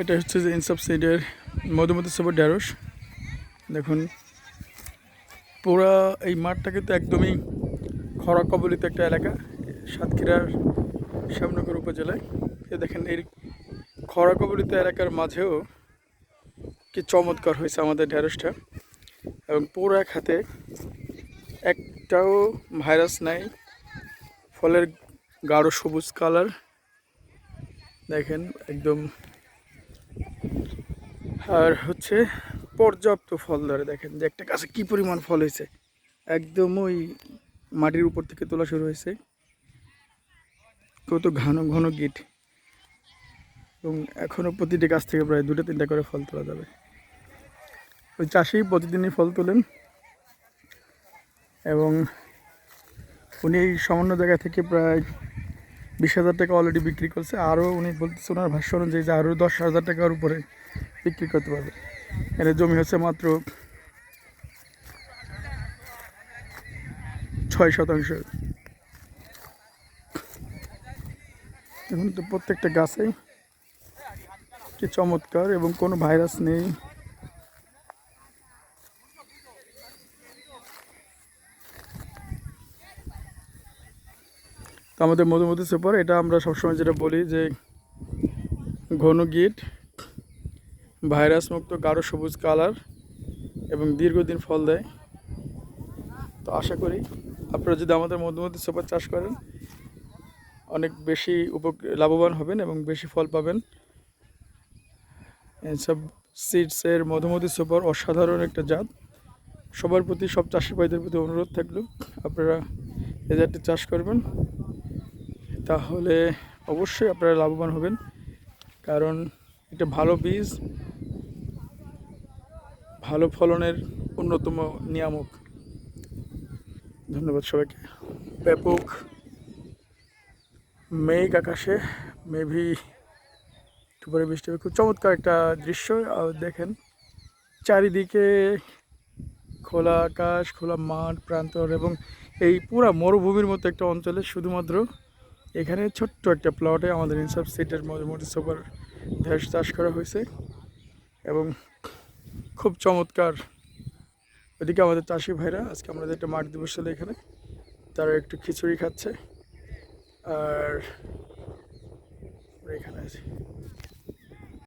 এটা হচ্ছে যে ইনসাফ সাইডের মধুমতি সুপার ঢ্যাঁড়স দেখুন, পুরা এই মাঠটা কিন্তু একদমই খরা কবলিত একটা এলাকা, সাতক্ষীরার শ্যামনগর উপজেলায়। এ দেখেন এই খরা কবলিত এলাকার মাঝেও কি চমৎকার হয়েছে আমাদের ঢ্যাঁড়সটা এবং পুরো এক হাতে একটাও ভাইরাস নাই, ফলের গাঢ় সবুজ কালার। দেখেন, একদম। আর হচ্ছে পর্যাপ্ত ফল ধরে দেখেন যে একটা গাছে কী পরিমাণ ফল হয়েছে। একদম ওই মাটির উপর থেকে তোলা শুরু হয়েছে। কত ঘন ঘন গিট। এবং এখনও প্রতিটি গাছ থেকে প্রায় দুটো তিনটা করে ফল তোলা যাবে। ওই চাষি প্রতিদিনই ফল তোলেন। এবং উনি এই সামান্য জায়গা থেকে প্রায় বিশ হাজার টাকা অলরেডি বিক্রি করছে। আরও উনি বলতেছে ওনার ভাষ্য অনুযায়ী যে আরও দশ হাজার টাকার উপরে বিক্রি করতে পারবে। এর জমি হচ্ছে মাত্র ছয় শতাংশ। এখন তো প্রত্যেকটা গাছেই কি চমৎকার এবং কোনো ভাইরাস নেই। তো আমাদের মধুমতি সুপার এটা আমরা সবসময় যেটা বলি যে ঘন গিট ভাইরাস মুক্ত গাঢ় সবুজ কালার এবং দীর্ঘদিন ফল দেয়। তো আশা করি আপনারা যদি আমাদের মধুমতি সুপার চাষ করেন, অনেক বেশি উপ লাভবান হবেন এবং বেশি ফল পাবেন। এসব সিডসের মধুমতি সুপার অসাধারণ একটা জাত। সবার প্রতি, সব চাষি ভাইদের প্রতি অনুরোধ থাকল, আপনারা এ জাতটি চাষ করবেন। তাহলে অবশ্যই আপনারা লাভবান হবেন, কারণ এটা ভালো বীজ, ভালো ফলনের অন্যতম নিয়ামক। ধন্যবাদ সবাইকে। ব্যাপক মেঘ আকাশে, মেভি একটু পরে বৃষ্টি হবে। খুব চমৎকার একটা দৃশ্য দেখেন চারিদিকে খোলা আকাশ, খোলা মাঠ, প্রান্তর, এবং এই পুরা মরুভূমির মতো একটা অঞ্চলে শুধুমাত্র এখানে ছোট্ট একটা প্লটে আমাদের ইনসাফ সিটের মোটামুটি সুপার ধ্যাস চাষ করা হয়েছে এবং খুব চমৎকার। ওদিকে আমাদের চাষি ভাইরা, আজকে আমাদের একটা মাঠ দিবস ছিল এখানে, তারা একটু খিচুড়ি খাচ্ছে। আর এখানে আছি।